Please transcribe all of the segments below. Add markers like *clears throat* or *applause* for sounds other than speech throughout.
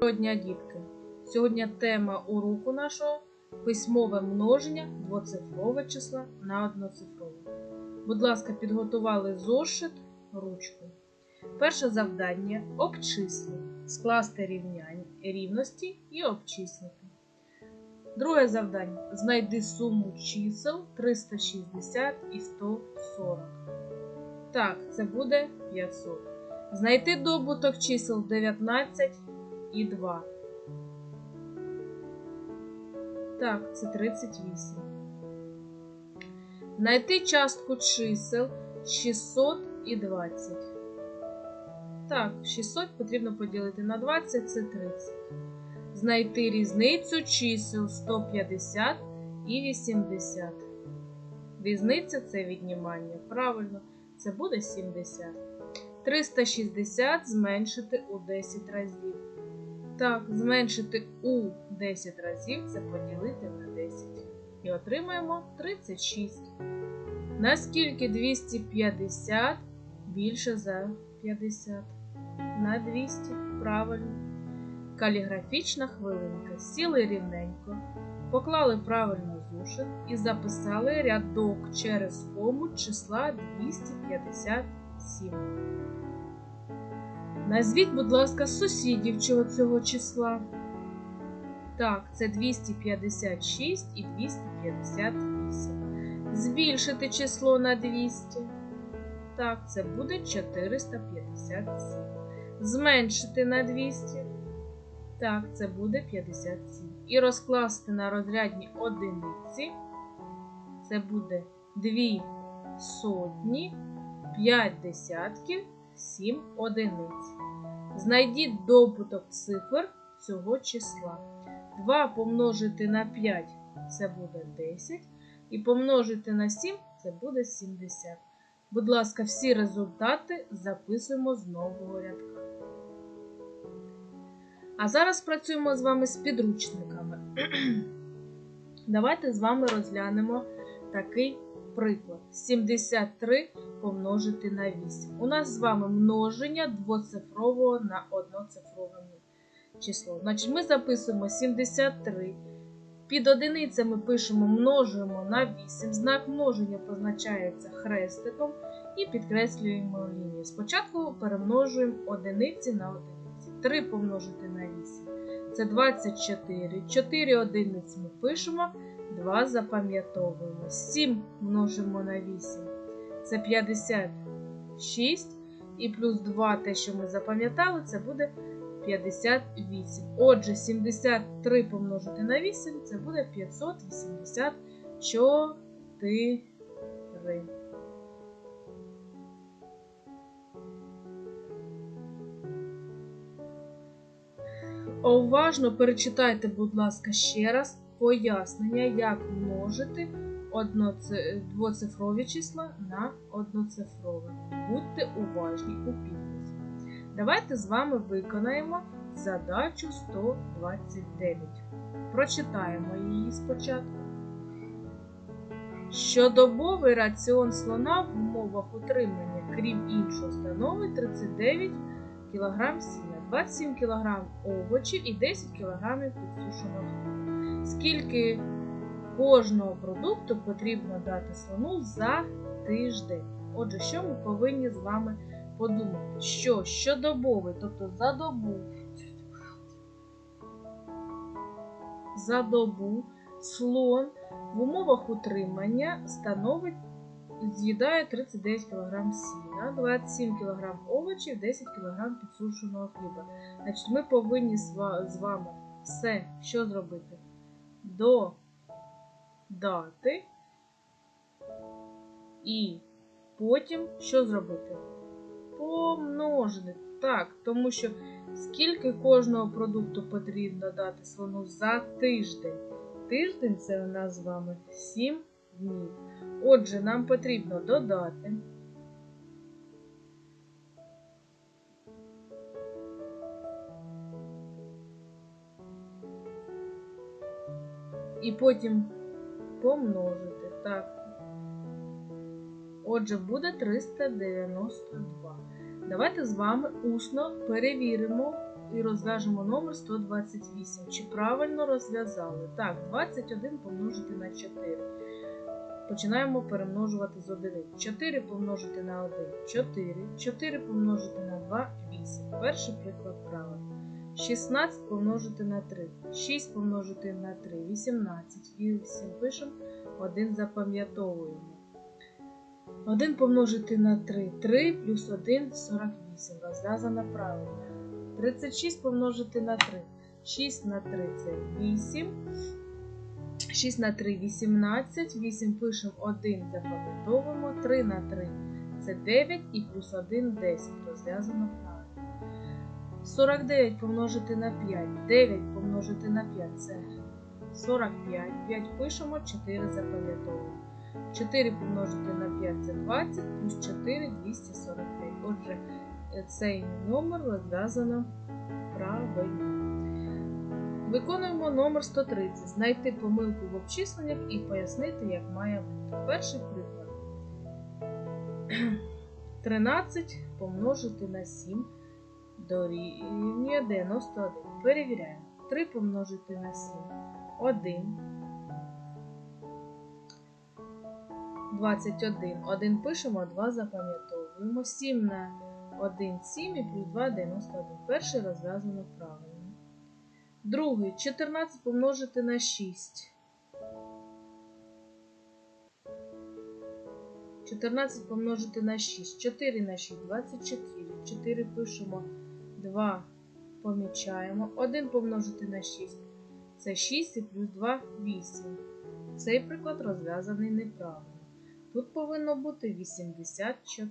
Доброго дітки! Сьогодні тема уроку нашого письмове множення двоцифрове числа на одноцифрове. Будь ласка, підготували зошит, ручку. Перше завдання обчисли, скласти рівняння, рівності і обчислити. Друге завдання знайди суму чисел 360 і 140. Так, це буде 500. Знайти добуток чисел 19 і 2. Так, це 38. Знайти частку чисел 600 і 20. Так, 600 потрібно поділити на 20, це 30. Знайти різницю чисел 150 і 80. Різниця це віднімання. Правильно, це буде 70. 360 зменшити у 10 разів. Так, зменшити у 10 разів це поділити на 10. І отримаємо 36. Наскільки 250 більше за 50? На 200. Правильно. Каліграфічна хвилинка. Сіли рівненько, поклали правильно зушит і записали рядок через кому числа 257. Назвіть, будь ласка, сусідів чого цього числа. Так, це 256 і 258. Збільшити число на 200. Так, це буде 457. Зменшити на 200. Так, це буде 57. І розкласти на розрядні одиниці. Це буде 2 сотні, 5 десятків, 7 одиниць. Знайдіть добуток цифр цього числа. 2 помножити на 5 це буде 10. І помножити на 7 це буде 70. Будь ласка, всі результати записуємо з нового рядка. А зараз працюємо з вами з підручниками. Давайте з вами розглянемо такий приклад. 73 помножити на 8. У нас з вами множення двоцифрового на одноцифрове число. Значить, ми записуємо 73. Під одиницями пишемо множуємо на 8. Знак множення позначається хрестиком і підкреслюємо лінію. Спочатку перемножуємо одиниці на одиниці. 3 помножити на 8. Це 24. 4 одиниць ми пишемо, 2 запам'ятовуємо. 7 множимо на 8. Це 56. І плюс 2, те, що ми запам'ятали, це буде 58. Отже, 73 помножити на 8 це буде 584. Уважно перечитайте, будь ласка, ще раз пояснення, як множити двоцифрові числа на одноцифрове. Будьте уважні у підписі. Давайте з вами виконаємо задачу 129. Прочитаємо її спочатку. Щодобовий раціон слона в умовах утримання, крім іншого, становить 39 кг сіна, 27 кг овочів і 10 кг підсушеного. Скільки кожного продукту потрібно дати слону за тиждень? Отже, що ми повинні з вами подумати? Що щодобовий, тобто за добу, за добу слон в умовах утримання становить з'їдає 39 кг сіна, 27 кг овочів, 10 кг підсушеного хліба. Значить, ми повинні з вами все, що зробити? Додати і потім що зробити? Помножити. Так, тому що скільки кожного продукту потрібно дати слону за тиждень? Тиждень це у нас з вами 7 днів. Отже, нам потрібно додати. І потім помножити. Так. Отже, буде 392. Давайте з вами усно перевіримо і розв'яжемо номер 128. Чи правильно розв'язали? Так, 21 помножити на 4. Починаємо перемножувати з 1. 4 помножити на 1 4. 4 помножити на 2 8. Перший приклад правильно. 16 помножити на 3. 6 помножити на 3 18. 8 пишемо, 1 запам'ятовуємо. 1 помножити на 3 3 плюс 1 48. Розв'язано правильно. 36 помножити на 3. 6 на 3 це 8. 6 на 3 18. 8 пишемо 1 запам'ятовуємо. 3 на 3 це 9 і плюс 1 10. Розв'язано правильно. 49 помножити на 5. 9 помножити на 5 це 45. 5 пишемо, 4 запам'ятовуємо. 4 помножити на 5 це 20, плюс 4 245. Отже, цей номер розв'язано правильно. Виконуємо номер 130. Знайти помилку в обчисленнях і пояснити, як має бути. Перший приклад. *clears throat* 13 помножити на 7 дорівнює 91. Перевіряємо. 3 помножити на 7 1. 21. 1 пишемо, 2 запам'ятовуємо. 7 на 1 7 і плюс 2 91. Перший розв'язано правильно. Другий 14 помножити на 6. 14 помножити на 6. 4 на 6 24. 4 пишемо, 2 помічаємо. 1 помножити на 6. Це 6 і плюс 2 8. Цей приклад розв'язаний неправильно. Тут повинно бути 84.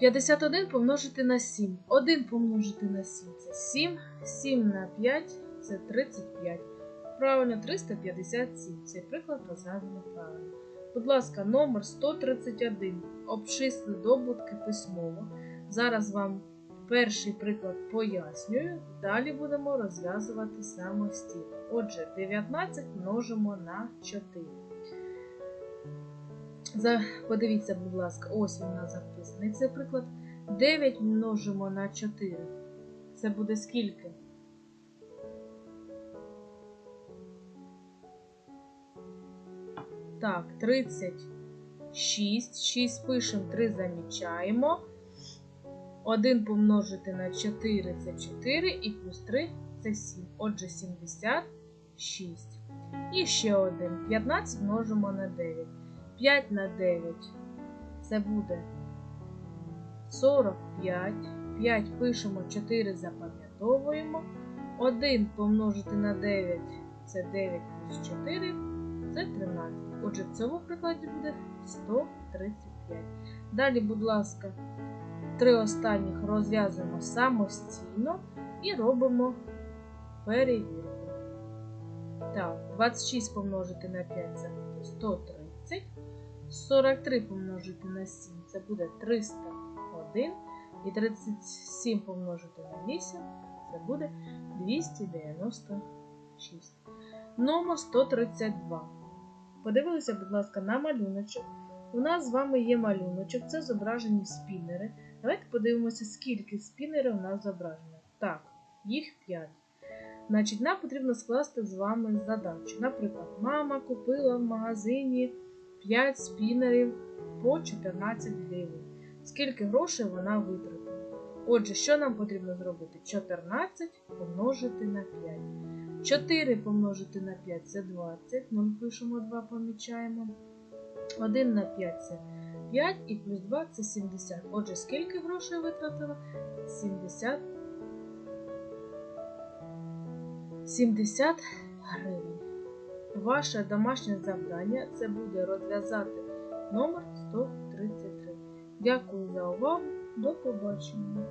51 помножити на 7. 1 помножити на 7 це 7. 7 на 5 це 35. Правильно, 357. Цей приклад розв'язано правильно. Будь ласка, номер 131. Обчисли добутки письмово. Зараз вам перший приклад пояснюю. Далі будемо розв'язувати самостійно. Отже, 19 множимо на 4. За, подивіться, будь ласка, ось у нас записаний. Це приклад 9 множимо на 4. Це буде скільки? Так, 36. 6 пишемо, 3 замічаємо. 1 помножити на 4 це 4 і плюс 3 це 7. Отже, 76. І ще один. 15 множимо на 9. 5 на 9 це буде 45. 5 пишемо, 4 запам'ятовуємо. 1 помножити на 9 це 9 плюс 4 це 13. Отже, в цьому прикладі буде 135. Далі, будь ласка, три останніх розв'язуємо самостійно і робимо перевірку. Так, 26 помножити на 5 це буде 130. 43 помножити на 7 це буде 301. І 37 помножити на 8 це буде 296. Номер 132. Подивилися, будь ласка, на малюночок. У нас з вами є малюночок, це зображені спінери. Давайте подивимося, скільки спінерів у нас зображено. Так, їх 5. Значить, нам потрібно скласти з вами задачу. Наприклад, мама купила в магазині 5 спінерів по 14 гривень. Скільки грошей вона витратила? Отже, що нам потрібно зробити? 14 помножити на 5. 4 помножити на 5 це 20. 0 пишемо 2, помічаємо. 1 на 5 це 5 і плюс 2 це 70. Отже, скільки грошей витратила? 70 70 гривень. Ваше домашнє завдання це буде розв'язати номер 133. Дякую за увагу. До побачення.